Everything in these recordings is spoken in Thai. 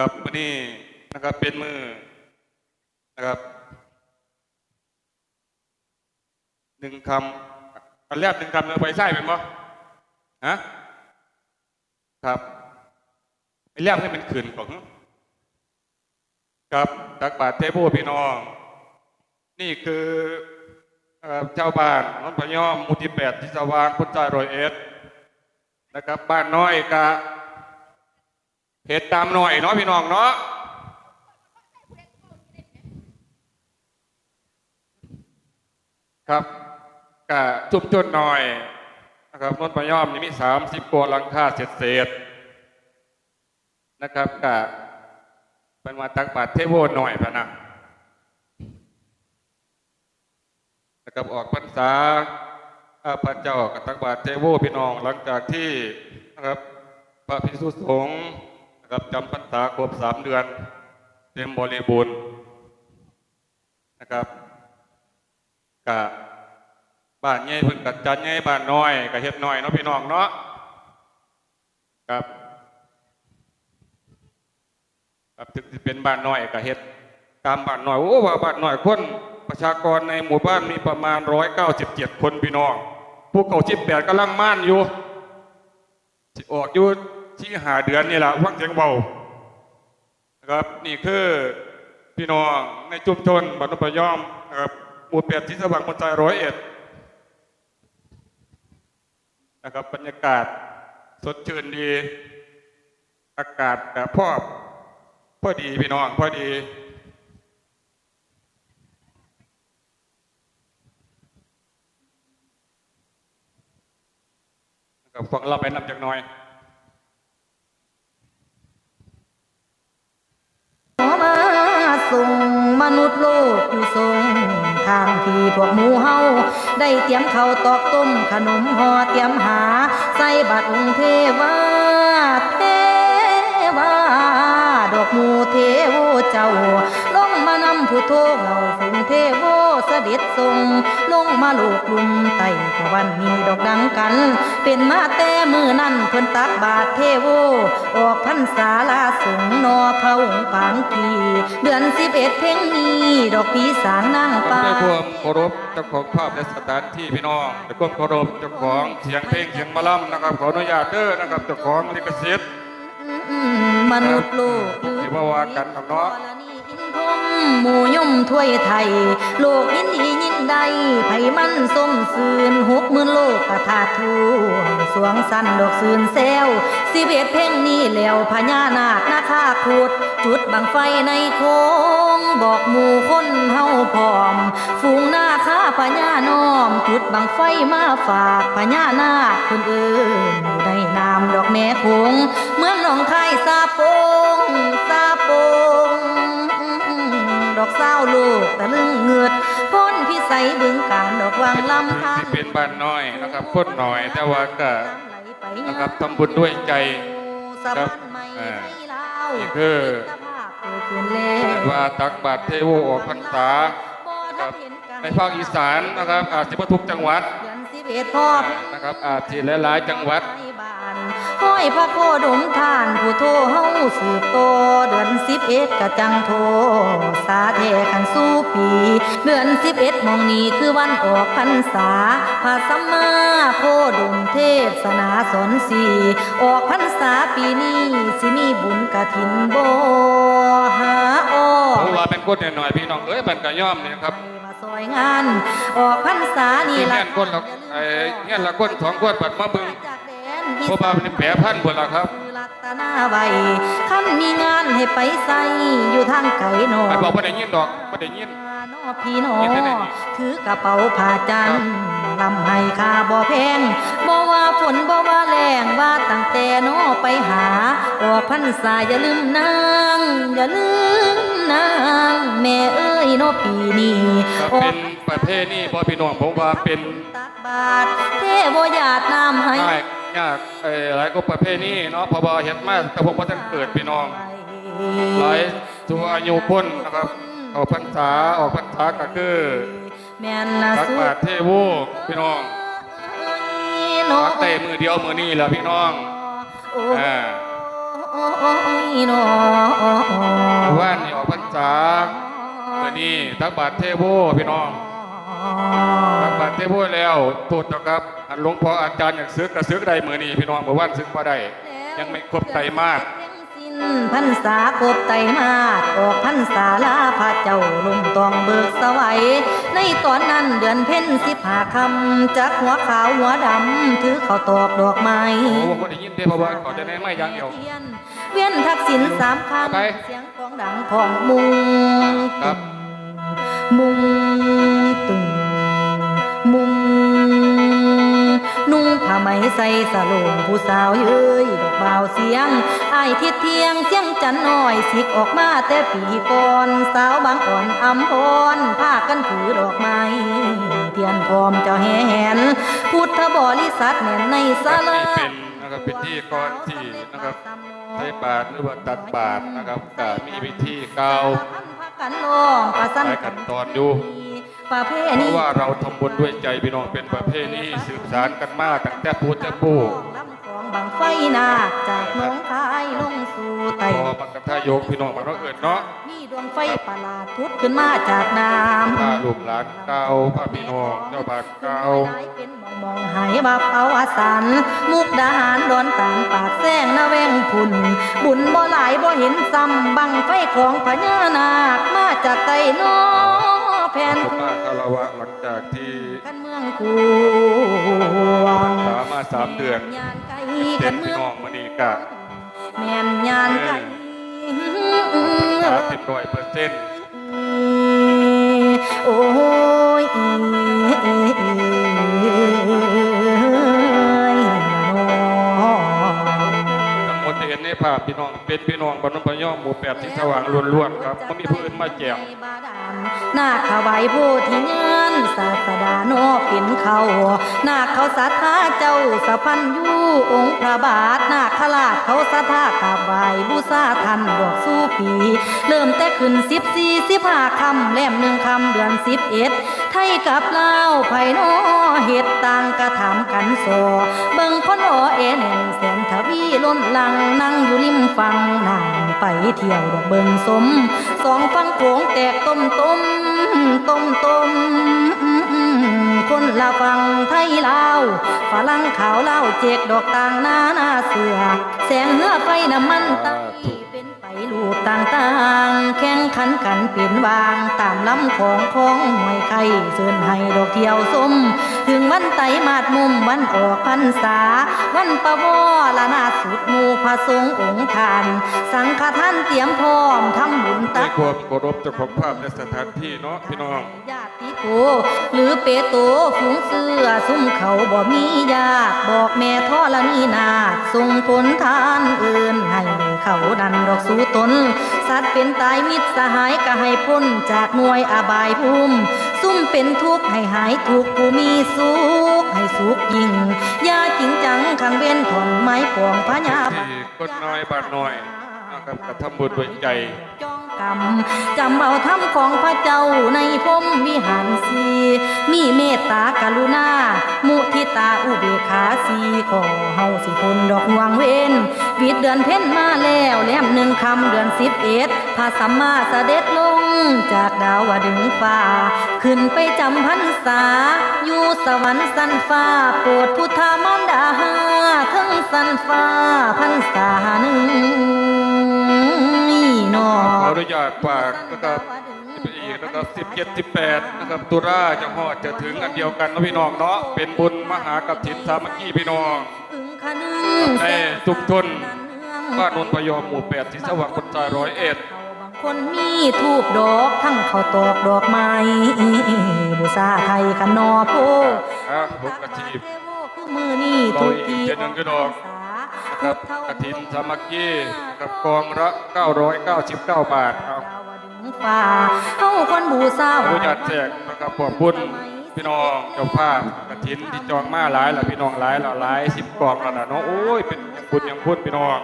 ครับวันนี้นะครับเป็นมือนะครับหนึ่งคำอันแรกหนึ่งคำเอาไปใส่เป็นบ่ฮะครับไอ้แรกให้มันขืนของครับตักบาทเทพูพี่น้อง นี่คือเจ้าบ้านน้องพยอมมูที่แปดที่สว่างพุทธารอยเอ็ดนะครับ บ้านน้อยกะ เพจตามหน่อยเนาะพี่น้องเนาะครับกะจุบจนหน่อยนะครับนนพยอมนี่มีสามสิบกว่าหลังคาเศษเศษนะครับกะเป็นมาตักบาทเทโวหน่อยพะนะนะครับออกพรรษาอาพระเจ้ากับตักบาทเทโวพี่น้องหลังจากที่นะครับพระภิกษุสงฆ์ นะครับจำพรรษาครบสามเดือน เต็มบริบูรณ์นะครับกะบ้านใหญ่เพิ่นกัดจัดใหญ่บ้านน้อยก็เฮ็ดน้อยเนาะพี่น้องเนาะครับครับถึงสิเป็นบ้านน้อยก็เฮ็ดตามบ้านน้อยโอ้ว่าบ้านน้อยคนประชากรในหมู่บ้านมีประมาณ197คนพี่น้องผู้เก่า18กำลังม่านอยู่ออกอยู่ ที่หาเดือนนี่แหละฟังเสียงเบานะครับนี่คือพี่น้องในชุมชนบ้านนพยอมนะครับหมู่เปียดที่สว่างมนใจร้อยเอ็ดนะครับบรรยากาศสดชื่นดี อากาศกับพอบพอดีพี่น้องพอดีกับฟังเราไปนำจากน้อย ขอมาส่งมนุษย์โลกอยู่ทรงทางที่พวกหมูเฮาได้เตรียมเข้าตอกต้มขนมห่อเตรียมหา ใส่บัตรองเทวาเทวาดอกหมูเทวเจ้า ผู้โทเหล่าฝูงเทโวเสด็จทรงลงมาโลกลุมไต่ตะวันนี้ดอกดังกัน เป็นมาแต่มือนั่นเพิ่นตักบาทเทโวออกพรรษาลาสงนอพระองค์ปางกีเดือนสิบเอ็ดเพ่งนี้ดอกปีสางนั่งผมปาด้วยความเคารพเจ้าของภาพและสถานที่พี่น้องด้วยความเคารพเจ้าของเสียงเพลงเสียงหมะล่ำนะครับขออนุญาตเด้อนะครับเจ้าของลิขสิทธิ์อืมมนุษย์โลกที่ว่าว่ากันครับเนาะพม หมูย่อมถ้วยไทย โลกยินดียินใดไผมันส้มซืนหกหมื่นโลกกระทาทูสวงสั้นดอกซืนแซวสิเวตเพ่งนี้แล้วพญานาคนาคาขุด จุดบังไฟในโค้งบอกหมู่คนเฮาพร้อม ฝูงนาคาพญาน้อม จุดบังไฟมาฝากพญานาคคนอื่นอยู่ในนามดอกแม่คงเมืองหนองคายซาโปง ลูกตะลึงเงือดพ้นพิสัยบึงการดอกวางลำทานที่เป็นบ้านน้อยนะครับคนหน่อยแต่ว่าก็นะครับทำบุญด้วยใจครับอ่านี่คือว่าตักบาตรเทโวออกพรรษาครับในภาคอีสานนะครับ อาจจะบ่ทุกจังหวัดเดือนสิบเอ็ดพ่อนะครับอาจจะหลายๆจังหวัดห้อยพระโคดมทานผู้โทเฮาสืบโตเดือนสิบเอ็ดกะจังโทสาเทขันสู้ปี เดือนสิบเอ็ดมองนี้คือวันออกพรรษาพระสัมมาโคดมเทศนาสอนสีออกพรรษาปีนี้สิมีบุญกะถินโบหาอ้อเพราะว่าเป็นคนหน่อยๆพี่น้องเอ้ยมันก็ย่อมนี่ครับมาซอยงาน ออกพรรษานี่ที่ละเงี้ยคนละไอ้เงี้ยละคนสองคนบัดมาเบิ่งจากแดนเพราะว่าเป็นแผลพันธุ์หมดแล้วครับคือรัตนาใบคันมีงานให้ไปใส่อยู่ทางไกลโนไอ้บอกว่าได้ยินดอกบ่ได้ยินนอ พี่น้อเห็นได้ไหนนี่ถือกระเป๋าผ้าจันลำให้ค่าบ่แพงบ่ว่าฝนบ่ว่าแรงว่าตั้งแต่นอไปหาออกพรรษาอย่าลืมนางอย่าลืมนางแม่เอ้ยนอปีนี้ก็เป็นประเภทนี้บ่พี่น้องผมว่าเป็นตักบาตรเทโวญาติน้ำให้ง่ายยากเอ่อหลายก็ประเภทนี้เนาะเพอบ่เฮ็ดมาแต่ผมบ่ทันเกิดพี่น้องหลายตัวอายุพ้นนะครับ ออกพรรษาออกพรรษาก็คือแม่นละตักสุบาตรเทโวพี่น้องตักได้มือเดียวมือนี้แหละพี่น้องโอ้อ่าโอ้ยนอว่านนี่ออกพรรษาเมื่อนี้ทักบาทเทโวพี่น้องทักบาทเทโวแล้วโทษนะครับอันหลวงพ่ออาจารย์อยากซึกกระซึกใดเมื่อนี้พี่น้องเมื่อวานซึกบ่ได้ยังไม่ครบไตรมาส พันษาครบไตรมาสออกพันษาลาพระเจ้าลุงตองเบิกสวัย ในตอนนั้นเดือนเพ็ญสิบหาคำจากหัวขาวหัวดำถือข้าวตอกดอกไม้โอ้บ่ได้ยินเด้เพราะว่าเขาจะได้ไม่อย่างเดียวเวียนทักษิณสามคไปำเสียงกลองดังของมุงครับมุงตึง ไหมใส่สโลงผู้สาวเย้ยดอกบ่าวเสียงอายทิดเทียงเสียงจันน้อยสิกออกมาแต่ปีก่อนสาวบางอ่อนอำพรพากันถือดอกไม้เทียนพร้อมเจ้าแหนพุทธบริษัทแน่นในศาลานี่เป็นนะครับเป็นที่ก่อนที่นะครับใช้บาทหรือว่าตัดบาทนะครับก็มีพิธีเก่าพักกันลองประสันหลายขั้นตอนอยู่ ประเพเพณีราะว่าเราทำบุญด้วยใจพี่น้องเป็นประเพณีสืบสานกันมาตั้งแต่ปู่แต่ปู่ลำของบังไฟนาคจากหน้องคายลงสู่ไต พอบังกะทายกพี่น้องมานเราะเอิญเนาะมีดวงไฟประหลาดพุดขึ้นมาจากน้ำพาลูกหลานเก่าพาพี่น้องเจ้าบาทเก่า เป็นมองมองหายบับเอาอาสัน มุกดาหารดอนตานปากแซงนาแวงพุ่น บุญบ่หลายบ่เห็นซ้ำบังไฟของพญานาคมาจากไกลน้อ แผ่นสมาคารวะหลังจากที่กันเมืองกูวงสามมาสามเดือนยานไกลเด็กัดนเมืพี่องน้องมานี่กะแม่นยานไกลสามสิบร้อยเปอร์เซ็นต์โอ้ยน้อทั้งหมดที่เห็นในภาพพี่น้องเป็นพี่น้องบรรพยอมหมู่แปดที่สว่างล้วนๆครับไม่มีผู้อื่นมาแจม นาคถวายโพธิญาณศาสดาโนเป็นเขานาคเขาศรัทธาเจ้าสะพันยูองค์พระบาทนาคราชเขาศรัทธากราบไหวบูชาทันดอกสู้ปี เริ่มแต่ขึ้นสิบสี่สิบห้าคำแลมหนึ่งคำเดือนสิบเอ็ดไทยกับลาวไผ่นอเหตุต่างกระทำกันโซเบิ่งคนอเอแน่นแสนทวีล้นลังนั่งอยู่ริมฝั่งนั่งไปเที่ยวดอกเบิงสม สองฟังโขงแตกต้มต้มต้มต้มคนละฟังไทยลาวฝรั่งขาวเล่าเจกดอกต่างหน้าหน้าเสือ แสงเหือไฟน้ำมันไตเป็นไปรูป ต่างๆ แข่งขันกันเป็นวางตามลำของของหวยไข่เชิญให้ดอกเที่ยวสมถึงวันไตรมาดมุมวันออกพรรษา วันประวอละนาสุดหมู่พระสงฆ์องค์ทาน สังฆทานเตรียมพร้อมทำบุญในตัก ความเคารพเจ้าของภาพในสถานที่เนาะพี่น้อง ญาติโกหรือเปโตฝูงเสือซุ่มเขาบ่มีญาติบอกแม่ท่อละนีนาคส่งผลทานเอื่นให้ เขาดันดอกสู่ตน สัตว์เป็นตายมิตรสหายก็ให้พ้นจากหน่วยอบายภูมิซุ่มเป็นทุกข์ให้หายทุกข์ผู้มีสุขให้สุขยิ่งยาจริงจังขังเว้นถอนไม้ปองพญาที่ก้นน้อยบาดน้อยนะครับกระทำบุญด้วยใจ กรรมจำเอาธรรมของพระเจ้าในพรมวิหารสี มีเมตตากรุณา มุทิตาอุเบกขาสีขอเฮาสิพนดอกห่วงเวนวิดเดือนเพ็ญมาแล้วแลมหนึ่งคำเดือนสิบเอ็ดพระสัมมาเสด็จลง จากดาวดึงฟ้า ขึ้นไปจำพรรษา อยู่สวรรค์สันฟ้า โปรดพุทธามารดาทั้งสันฟ้าพรรษาหนึ่ง ขออนุญาตฝากนะครับไปอีกนะครับ17 18นะครับตุลาจะฮอดจะถึงอันเดียวกันเนาะพี่น้องเนาะเป็นบุญมหากฐินสามัคคีพี่น้องอึ้งคะนึงในทุกทนบ้านนนพยอมหมู่แปดที่สว่างคนตายร้อยเอ็ดบางคนมีทูบดอกทั้งเขาวตอกดอกไม้บูชาไทยกันนอโพอะหกอาชีพคือมือนี่ทุกทีเจ็ดหนึ่งก็ดอกนะ ครับกฐินสามัคคีกับกองละ 999 บาทเอาดาวดึงฟ้าเฮาคนบูชาอนุญาตแจกนะครับขอบคุณพี่น้องเจ้าภาพกฐินที่จองมาหลายหละพี่น้องหลายหละหลายสิบกองแล้วนะเนาะโอ้ยเป็นบุญอย่างพุทธพี่น้อง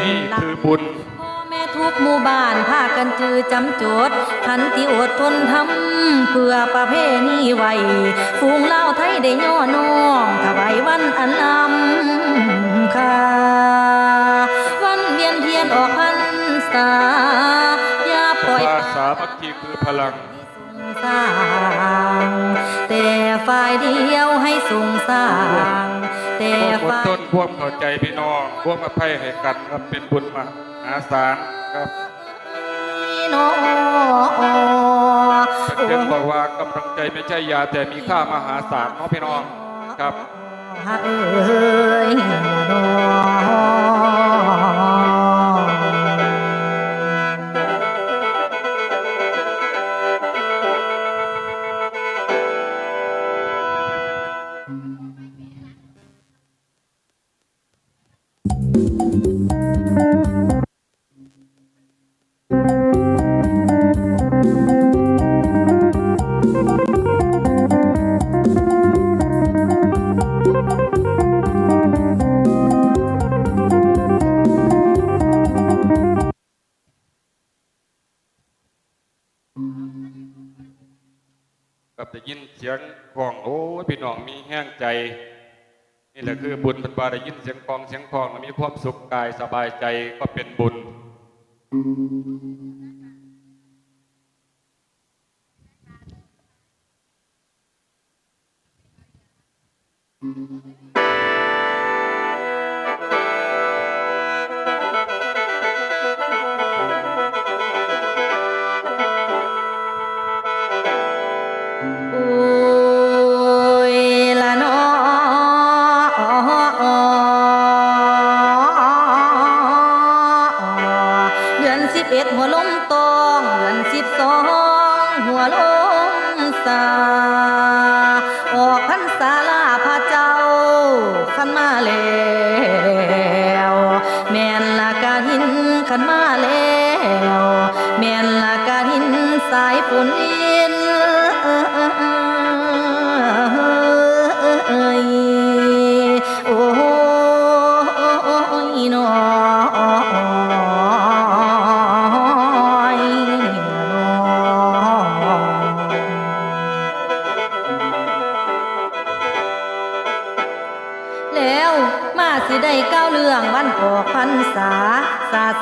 นี่คือบุญพ่อแม่ทุกหมู่บ้านพากันจือจำโจทย์ขันติอดทนทำเพื่อประเพณีไว้ฟูงเล่าวไทยได้ย่อน้อมถวายวันอันลำค่า วันเวียนเทียนยนออกพรรษาอย่าปล่อยภาษามัคคีคือพลังส่งสร้างแต่ฝ่ายเดียวให้ส่งสร้าง แต่ความอดฝ่ายทนความเข้าใจพี่น้องความอภัยให้กันครับเป็นบุญมหาศาลครับน้อเป็นเรื่องบอกว่ากำลังใจไม่ใช่ยาแต่มีค่ามหาศาลเนาะพี่น้องครับฮัก เอ่ยนอ ได้ยินเสียงกลองโอ้พี่น้องมีแห้งใจ นี่แหละคือบุญมันบาได้ยินเสียงกลองเสียงกลองแล้วมีความสุขกายสบายใจก็เป็นบุญโขันมาแล้วแม่นละกาหินสายฝนลิน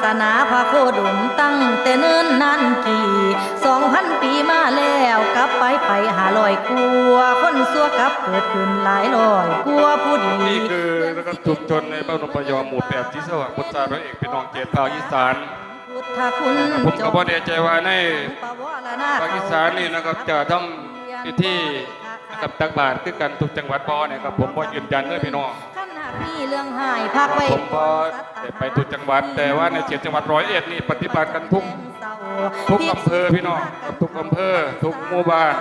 สนาพระโคดมตั้งแต่เนิ่นนานกี่สองพันปีมาแล้วกลับไปไปหาลอยกลัว คนสัวกลับเกิดขึ้นหลายลอยกลัวผู้ดี นี่คือนะครับชุมชนในบ้านนพยอมหมู่แปดที่สว่างพุทธาพระเอกพี่น้องเกียรติภาคอีสานพุทธคุณผมก็บ่แน่ใจว่าในปวรณภาคอีสานนี่นะครับจะทำพิธีนะครับตักบาตรคือกันทุกจังหวัดบ่เนี่ยครับผมบ่ยืนยันเด้อพี่น้อง หายพักไว้ผมบ่ได้ไปทุกจังหวัด แต่ว่าในเขตจังหวัดร้อยเอ็ดนี่ปฏิบัติกันทุกทุกอำเภอพี่น้องทุกอำเภอ ทุกหมู่บ้าน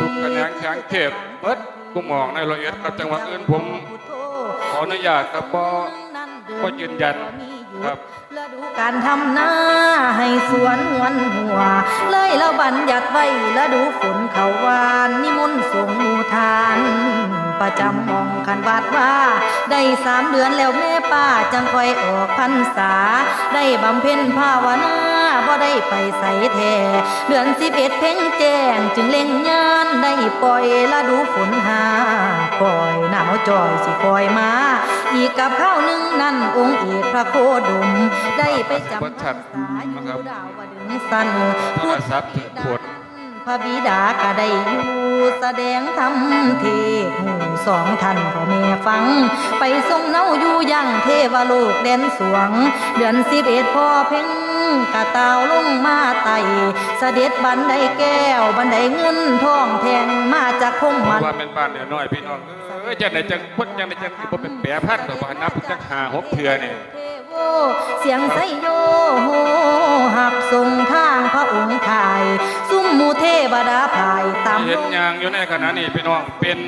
ทุกคะแนนแข็งเขตเบิดกุมองในร้อยเอ็ดกับจังหวัดอื่นผม ขออนุญาตครับบ่บ่ยืนยันครับฤดูการทำหน้าให้สวนหวนหัว เลยเราบัญญัติไว้ฤดูฝนเขาวานนิมนต์ส่งหมู่ทาน ประจำมองคันวาดว่า ได้สามเดือนแล้วแม่ป้าจังคอยออกพรรษา ได้บำเพ็ญภาวนาบ่ได้ไปใส่แท่เดือนสิบเอ็ดเพ่งแจ้งจึงเล่งยานได้ปล่อยฤดูฝนหาคอยหนาวจอยสิคอยมา อีกกับข้าวหนึ่งนั่นองค์เอกพระโคดม ได้ไปจำพรรษาอยู่ดาวดึงสันโทรศัพท์ถึงขวดพระบิดาก็ได้อยู่ แสดงธรรมเท่หูสองท่านพ่อแม่ฟัง ไปทรงเนาอยู่ยังเทวโลกแดนสวง เดือนสิบเอ็ดพ่อเพ่ง กะตาวลงมาไต่เสด็จบันไดแก้วบันไดเงินทองแทงมาจากพงผมมันว่าเป็นบ้านเดียวน้อยพี่น้องเอ้ยจังไดจังเพิ่นจังไดจังสิบ่เป็นแปรพันธุ์ดอกว่านับจักหาหกเทื่อนี่เทโวเสียงไสโยโหหับส่งทางพระองค์ถ่ายซุ้มหมูเทวดาภายตามเห็นอย่างอยู่ในขณะนี้พี่น้องเป็น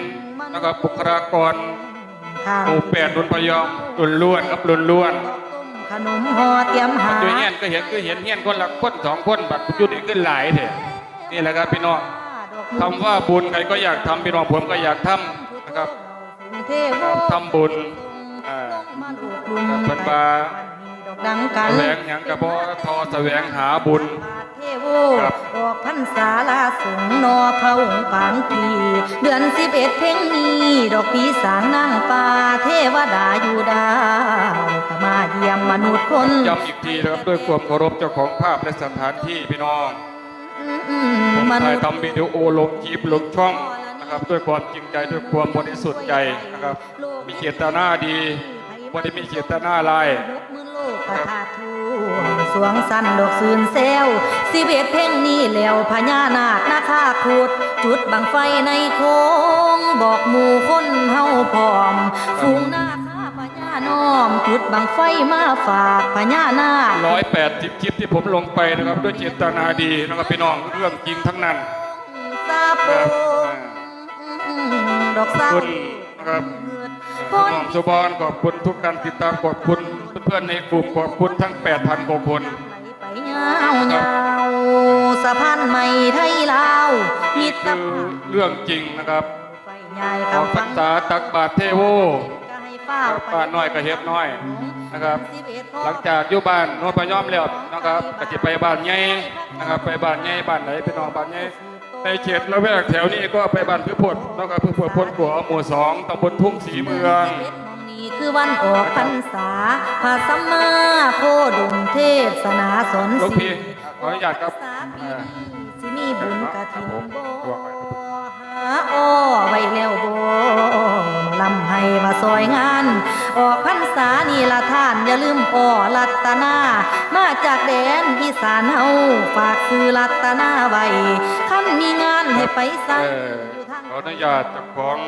นะครับบุคลากรทางหมู่แปดรุนพยอมรุนล้วนครับรุนล้วน ขนมห่อเตรียมหาอยู่เฮียนก็เห็นก็เห็นเฮียนคนละคนสองคนบัดอยู่นี่ขึ้นหลายเถอะนี่แหละครับพี่น้องคำว่าบุญใครก็อยากทำพี่น้องผมก็อยากทำนะครับเทโวทำบุญอ่าครับเพิ่นว่าดอกดังกันแสวงหยังกระเพาะทอแสวงหาบุญเทโวครับ ออกพรรษาลาสงนอพระองค์ปางกีเดือนสิบเอ็ดเพ่งนี้ ดอกปีสางนั่งป่าเทวดาอยู่ดาวก็มาเยี่ยมมนุษย์คนย้ำอีกทีนะครับด้วยความเคารพเจ้าของภาพและสถานที่พี่น้องอืมผมมนุถ่ายษย์ทำวิดีโอลงคลิปลงช่องนะครับด้วยความจริงใจด้วยความบริสุทธิ์ใจนะครับ มีเจตนาดีไม่ได้มีเจตนาลายยกมือโลกประทาทู สวงสันดอกซืนเซลสิเวตเพ่งนี้แล้วพญานาคนาคาขุด จุดบังไฟในโค้งบอกหมู่คนเฮาพร้อมฝูงนาคาพญาน้อม จุดบังไฟมาฝากพญานาคร้อยแปดสิบคลิปที่ผมลงไปนะครับ ด้วยเจตนาดีนะครับพี่น้องเรื่องจริงทั้งนั้นซาโปดอกเศร้าขอบคุณนะครับ น้องสุบอนขอบคุณทุกการติดตามขอบคุณเพื่อนๆในกลุ่มขอบคุณทั้ง 8,000กว่าคนไปยาวยาวสะพานใหม่ไทยลาวมิตรคือภาพเรื่องจริงนะครับไฟใหญ่ขอเขางพรฟัรงษาตักบาทเทโวก็ให้เฝ้าครับป้าน้อยก็เฮ็ดน้อยนะครับ หลังจากอยู่บ้านโนนพยอมแล้วนะครับก็จะไปบ้านใหญ่นะครับ ไปบ้านใหญ่บ้านไหนพี่น้องบ้านใหญ่ ในเขตละแวกแถวนี้ก็ไปบ้านพือพดนะครับพือพดพ้นกัวหมู่สองตำบลทุ่งสีเมืองนี่คือวันออกพรรษาพระสัมมาโคดมเทศนาสอนหลวงสีพี่ขออนุญาตครับปีอ่านี้สิมีบุญกระถินครับผมบ่หาอ้อไว้แล้วบ่ลำให้มาซอยงาน ออกพรรษานี่ละท่านอย่าลืมอ้อรัตนา มาจากแดนอีสานเฮาฝากซื้อรัตนาไว้คัน มีงานให้ไปใส่เอ่อขออนุญาตเจ้าของ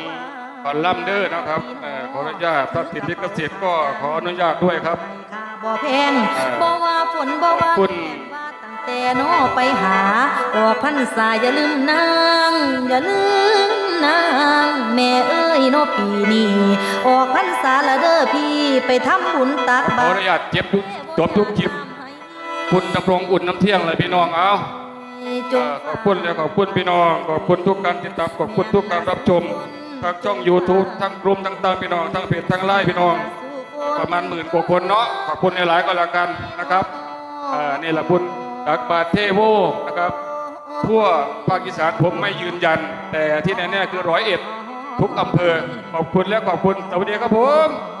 บัลลัมเดอร์นะครับเอ่อขออนุญาตถ้าติดลิขสิทธิ์ก็ขออนุญาตด้วยครับค่าบ่แพงเอ่อบ่ว่าฝนบ่ว่าขอบคุณแดดว่าตั้งแต่น้อไปหาออกพรรษาอย่าลืมนางอย่าลืมนางแม่เอ้ยน้อปีนี้ออกพรรษาละเด้อพี่ไปทำบุญตักขอบาอตรนุญาตเจ็บทุกจบทุกคลิปคุณดำรงอุ่นน้ำเที่ยงเลยพี่น้องเอา จเอ่งอขอบคุณและขอบคุณพี่น้อง ขอบคุณทุกการติดตาม ขอบคุณทุกการรับชมทางช่อง YouTube ทั้งกลุ่มต่างๆพี่น้อง ทั้งเพจทั้งไลน์พี่น้อง ประมาณหมื่นกว่าคนเนาะ ขอบคุณหลายๆก็แล้วกันนะครับเอ่อนี่แหละบุญตักบาทเทโวนะครับทั่วภาคอีสานผมไม่ยืนยัน แต่ที่แน่ๆคือร้อยเอ็ดทุกอำเภอ ขอบคุณและขอบคุณ สวัสดีครับผม